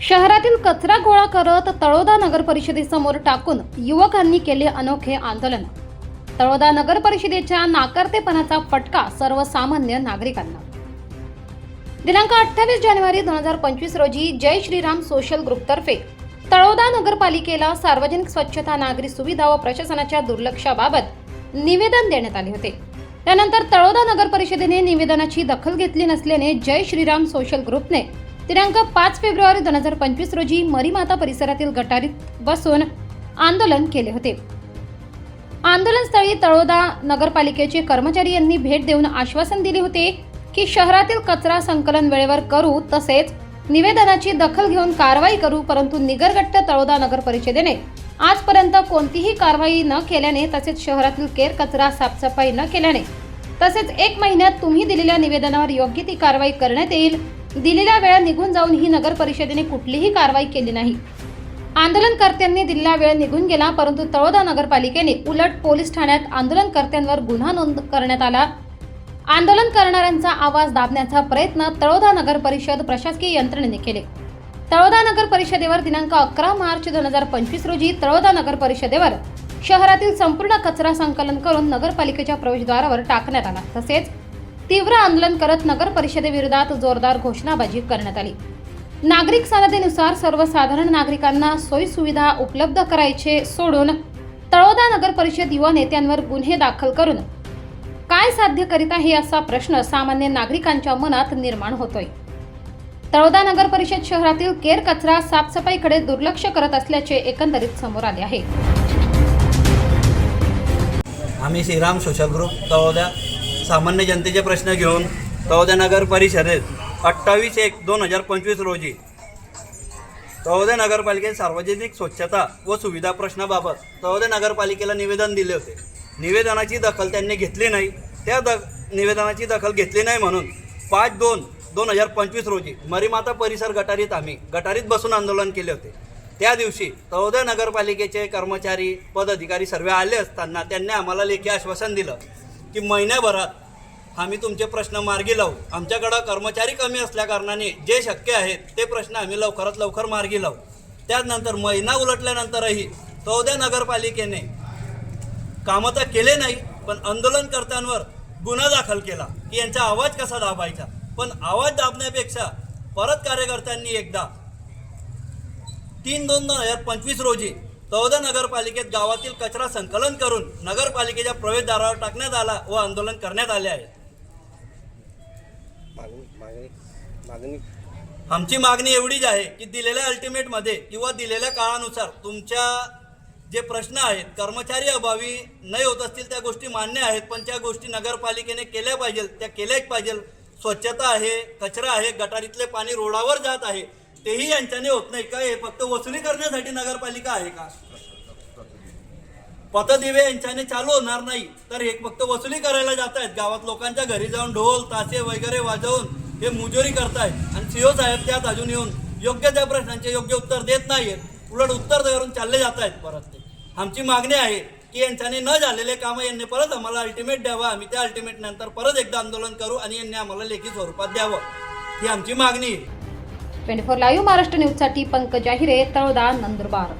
शहरातील कचरा गोळा करत तळोदा नगर परिषदेसमोर टाकून युवकांनी केले अनोखे आंदोलन. तळोदा नगर परिषदेच्या नाकारतेपणाचा फटका सर्वसामान्य नागरिकांना. दिनांक अठ्ठावीस जानेवारी दोन हजार पंचवीस रोजी जय श्रीराम सोशल ग्रुपतर्फे तळोदा नगरपालिकेला सार्वजनिक स्वच्छता नागरी सुविधा व प्रशासनाच्या दुर्लक्षाबाबत निवेदन देण्यात आले होते. त्यानंतर तळोदा नगर परिषदेने निवेदनाची दखल घेतली नसल्याने जय श्रीराम सोशल ग्रुपने दिनांक पाच फेब्रुवारी दोन हजार पंचवीस रोजी मरीमाता परिसरातील गटारीत बसून आंदोलन केले होते. आंदोलनस्थळी तळोदा नगरपालिकेचे कर्मचारी यांनी भेट देऊन आश्वासन दिले होते की शहरातील कचरा संकलन वेळेवर करू तसेच निवेदनाची दखल घेऊन कारवाई करू परंतु निगरगट्ट तळोदा नगर परिषदेने आजपर्यंत कोणतीही कारवाई न केल्याने तसेच शहरातील केर कचरा साफसफाई न केल्याने तसेच एक महिन्यात तुम्ही दिलेल्या निवेदनावर योग्य ती कारवाई करण्यात येईल दिलेल्या वेळा निघून जाऊन ही नगर परिषदेने कुठलीही कारवाई केली नाही. आंदोलनकर्त्यांनी दिलेला वेळ निघून गेला परंतु तळोदा नगरपालिकेने उलट पोलीस ठाण्यात आंदोलनकर्त्यांवर गुन्हा नोंद करण्यात आला. आंदोलन करणाऱ्यांचा आवाज दाबण्याचा प्रयत्न तळोदा नगर परिषद प्रशासकीय यंत्रणेने केले. तळोदा नगर परिषदेवर दिनांक अकरा मार्च दोन हजार पंचवीस रोजी तळोदा नगर परिषदेवर शहरातील संपूर्ण कचरा संकलन करून नगरपालिकेच्या प्रवेशद्वारावर टाकण्यात आला. तसेच तीव्र आंदोलन करत नगर परिषदेविरोधात जोरदार घोषणाबाजी करण्यात आली. नागरिक सनदेनुसार सर्वसाधारण नागरिकांना सोयीसुविधा उपलब्ध करायचे सोडून तळोदा नगर परिषद युवा नेत्यांवर गुन्हे दाखल करून काय साध्य करीत आहे असा प्रश्न सामान्य नागरिकांच्या मनात निर्माण होतोय. तळोदा नगर परिषद शहरातील केर कचरा साफसफाईकडे दुर्लक्ष करत असल्याचे एकंदरीत समोर आले आहे. आम्ही श्रीराम सोशल ग्रुप तळोद्या सामान्य जनतेचे प्रश्न घेऊन तळोद्या नगर परिषदेत अठ्ठावीस एक दोन हजार पंचवीस रोजी तळोद्या नगरपालिकेत सार्वजनिक स्वच्छता व सुविधा प्रश्नाबाबत तळोद्या नगरपालिकेला निवेदन दिले होते. निवेदनाची दखल त्यांनी घेतली नाही. त्या द निवेदनाची दखल घेतली नाही म्हणून पाच दोन दोन हजार पंचवीस रोजी मरीमाता परिसर गटारीत आम्ही गटारीत बसून आंदोलन केले होते. त्या दिवशी तळोदय नगरपालिकेचे कर्मचारी पदाधिकारी सर्व आले असताना त्यांनी आम्हाला लेखी आश्वासन दिलं की महिन्याभरात आम्ही तुमचे प्रश्न मार्गी लावू. आमच्याकडं कर्मचारी कमी असल्याकारणाने जे शक्य आहेत ते प्रश्न आम्ही लवकरात लवकर मार्गी लावू. त्यानंतर महिना उलटल्यानंतरही तळोदय नगरपालिकेने कामं तर केले नाही पण आंदोलनकर्त्यांवर गुन्हा दाखल केला की यांचा आवाज कसा दाबायचा? पण आवाज दाबण्यापेक्षा परत कार्यकर्त्यांनी एकदा तीन दोन दोन हजार पंचवीस रोजी तळोदा नगरपालिकेत गावातील कचरा संकलन करून नगरपालिकेच्या प्रवेशद्वारावर टाकण्यात आला व आंदोलन करण्यात आले आहे. आमची मागणी एवढीच आहे की दिलेल्या अल्टिमेटमध्ये किंवा दिलेल्या काळानुसार तुमच्या जे प्रश्न आहेत कर्मचारी अभावी नाही होत असतील त्या गोष्टी मान्य आहेत पण त्या गोष्टी नगरपालिकेने केल्या पाहिजे त्या केल्याच पाहिजे. स्वच्छता आहे कचरा आहे गटारीतले पाणी रोडावर जात आहे तेही यांच्याने होत नाही का? हे फक्त वसुली करण्यासाठी नगरपालिका आहे का? पथदिवे यांच्याने चालू होणार नाही तर हे फक्त वसुली करायला जात आहेत. गावात लोकांच्या घरी जाऊन ढोल तासे वगैरे वाजवून हे मुजोरी करतायत. आणि सीओ साहेब त्यात अजून येऊन योग्य त्या प्रश्नांचे योग्य उत्तर देत नाहीत उलट उत्तर देऊन चालले जात आहेत परत ते. आमची मागणी आहे की यांच्याने न झालेले कामं यांनी परत आम्हाला अल्टिमेट द्यावं. आम्ही त्या अल्टिमेट नंतर परत एकदा आंदोलन करू आणि यांनी आम्हाला लेखी स्वरूपात द्यावं. ही आमची मागणी आहे. ट्वेंटी फोर लाईव्ह महाराष्ट्र न्यूजसाठी पंकज आहिरे तळोदा नंदुरबार.